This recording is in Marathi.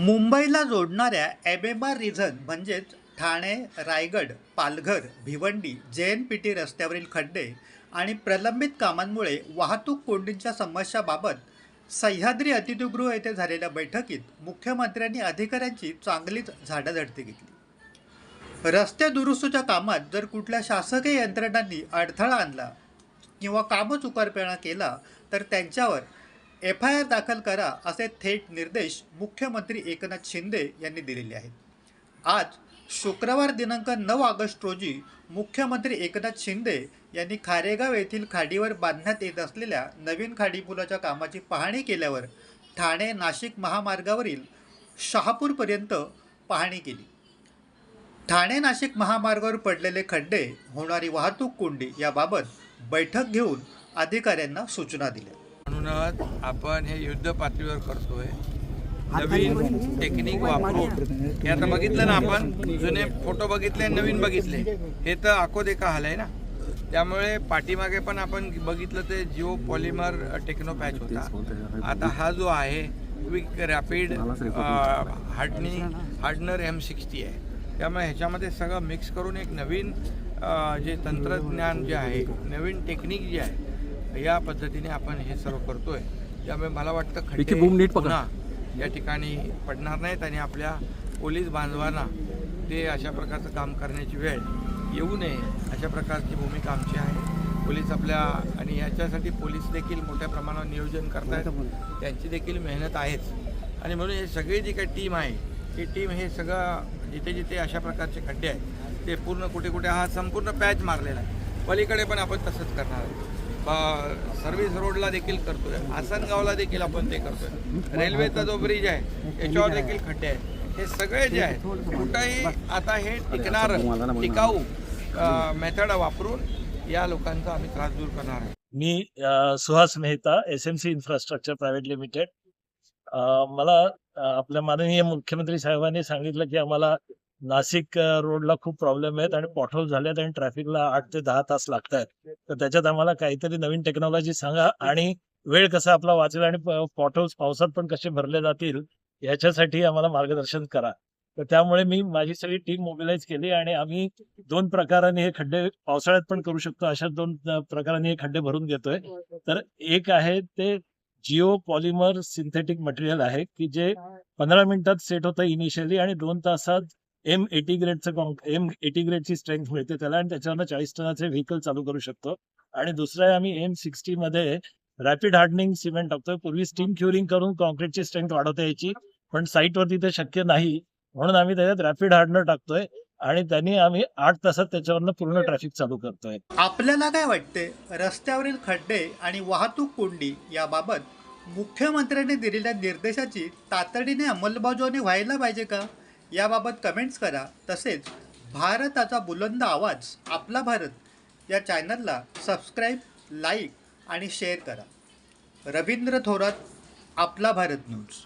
मुंबईला जोडणाऱ्या एबेमा रिझन म्हणजेच ठाणे रायगड पालघर भिवंडी जे एन पी टी रस्त्यावरील खड्डे आणि प्रलंबित कामांमुळे वाहतूक कोंडींच्या समस्याबाबत सह्याद्री अतिथीगृह येथे झालेल्या बैठकीत मुख्यमंत्र्यांनी अधिकाऱ्यांची चांगलीच झाडाझडती घेतली. रस्ते दुरुस्तीच्या कामात जर कुठल्या शासकीय यंत्रणांनी अडथळा आणला किंवा कामं चुकारपणा केला तर त्यांच्यावर एफ आय आर दाखल करा असे थेट निर्देश मुख्यमंत्री एकनाथ शिंदे यांनी दिलेले आहेत. आज शुक्रवार दिनांक नऊ ऑगस्ट रोजी मुख्यमंत्री एकनाथ शिंदे यांनी खारेगाव येथील खाडीवर बांधण्यात येत असलेल्या नवीन खाडी पुलाच्या कामाची पाहणी केल्यावर ठाणे नाशिक महामार्गावरील शहापूरपर्यंत पाहणी केली. ठाणे नाशिक महामार्गावर पडलेले खड्डे होणारी वाहतूक कोंडी याबाबत बैठक घेऊन अधिकाऱ्यांना सूचना दिल्या. म्हणूनच आपण हे युद्ध पातळीवर करतोय. नवीन टेक्निक वापरून. हे आता बघितलं ना आपण? जुने फोटो बघितले नवीन बघितले. हे तर आखो देखा हाल आहे ना? त्यामुळे पाठीमागे पण आपण बघितलं ते जिओ पॉलिमर टेक्नो पॅच होता. आता हा जो आहे quick rapid hardening hardener M sixty आहे. त्यामुळे ह्याच्यामध्ये सगळं मिक्स करून एक नवीन जे तंत्रज्ञान जे आहे नवीन टेक्निक जी आहे या पद्धतीने आपण हे सर्व करतोय. त्यामुळे मला वाटतं खड्डे boom नीट पकड. पुन्हा या ठिकाणी पडणार नाहीत आणि आपल्या पोलीस बांधवांना ते अशा प्रकारचं काम करण्याची वेळ येऊ नये अशा प्रकारची भूमिका आमची आहे. पोलीस आपल्या आणि याच्यासाठी पोलीस देखील मोठ्या प्रमाणावर नियोजन करतायत. त्यांची देखील मेहनत आहेच. आणि म्हणून हे सगळी जी काही टीम आहे ही टीम हे सगळं जिथे जिथे अशा प्रकारचे खड्डे आहेत ते पूर्ण कुठे कुठे हा संपूर्ण पॅच मारलेला आहे. पलीकडे पण आपण तसंच करणार आहे ब- सर्व्हिस रोडला देखील करतोय. आसनगावला देखील आपण ते करतोय. रेल्वेचा जो ब्रिज आहे याच्यावर देखील खड्डे आहेत. हे सगळे जे आहेत कुठंही आता हे टिकणार टिकाऊ मेथड वापरून या लोकांचा आम्ही त्रास दूर करणार आहे. मी Suhas Mehta S M C infrastructure private limited मला आपल्या माननीय मुख्यमंत्री साहेबांनी सांगितलं की आम्हाला नाशिक रोडला खूप प्रॉब्लेम आहेत आणि पॉटहोल झालेत आणि ट्रॅफिकला आठ ते दहा तास लागत आहेत तर त्याच्यात आम्हाला काहीतरी नवीन टेक्नॉलॉजी सांगा आणि वेळ कसा आपला वाचेल आणि पॉटहोल्स पावसात पण कसे भरले जातील याच्यासाठी आम्हाला मार्गदर्शन करा. तर त्यामुळे मी माझी सगळी टीम मोबिलाईज केली आणि आम्ही दोन प्रकाराने हे खड्डे पावसाळ्यात पण करू शकतो अशा दोन प्रकाराने हे खड्डे भरून घेतोय. तर एक आहे ते जिओ पॉलिमर सिंथेटिक मटेरियल आहे की जे पंधरा मिनिटात सेट होतं इनिशियली आणि दोन तासात एम एटी ग्रेडचं एम एटी ग्रेडची स्ट्रेंथ मिळते त्याला आणि त्याच्यावर चाळीस टनाचे व्हेकल चालू करू शकतो. आणि दुसरं आहे आम्ही एम सिक्स्टी मध्ये रॅपिड हार्डनिंग सिमेंट टाकतोय. पूर्वी स्टीम क्युरिंग करून कॉन्क्रीटची स्ट्रेंथ वाढवता यायची पण साईटवरती ते शक्य नाही. म्हणून आम्ही त्याच्यात रॅपिड हार्डनर टाकतोय आणि त्यांनी आम्ही आठ तासात त्याच्यावरनं पूर्ण ट्रॅफिक चालू करतोय. आपल्याला काय वाटते रस्त्यावरील खड्डे आणि वाहतूक कोंडी याबाबत मुख्यमंत्र्यांनी दिलेल्या निर्देशाची तातडीने अंमलबजावणी व्हायला पाहिजे का? याबाबत कमेंट्स करा. तसेच भारताचा बुलंद आवाज आपला भारत या चॅनलला सबस्क्राईब लाईक आणि शेअर करा. रवींद्र थोरात आपला भारत न्यूज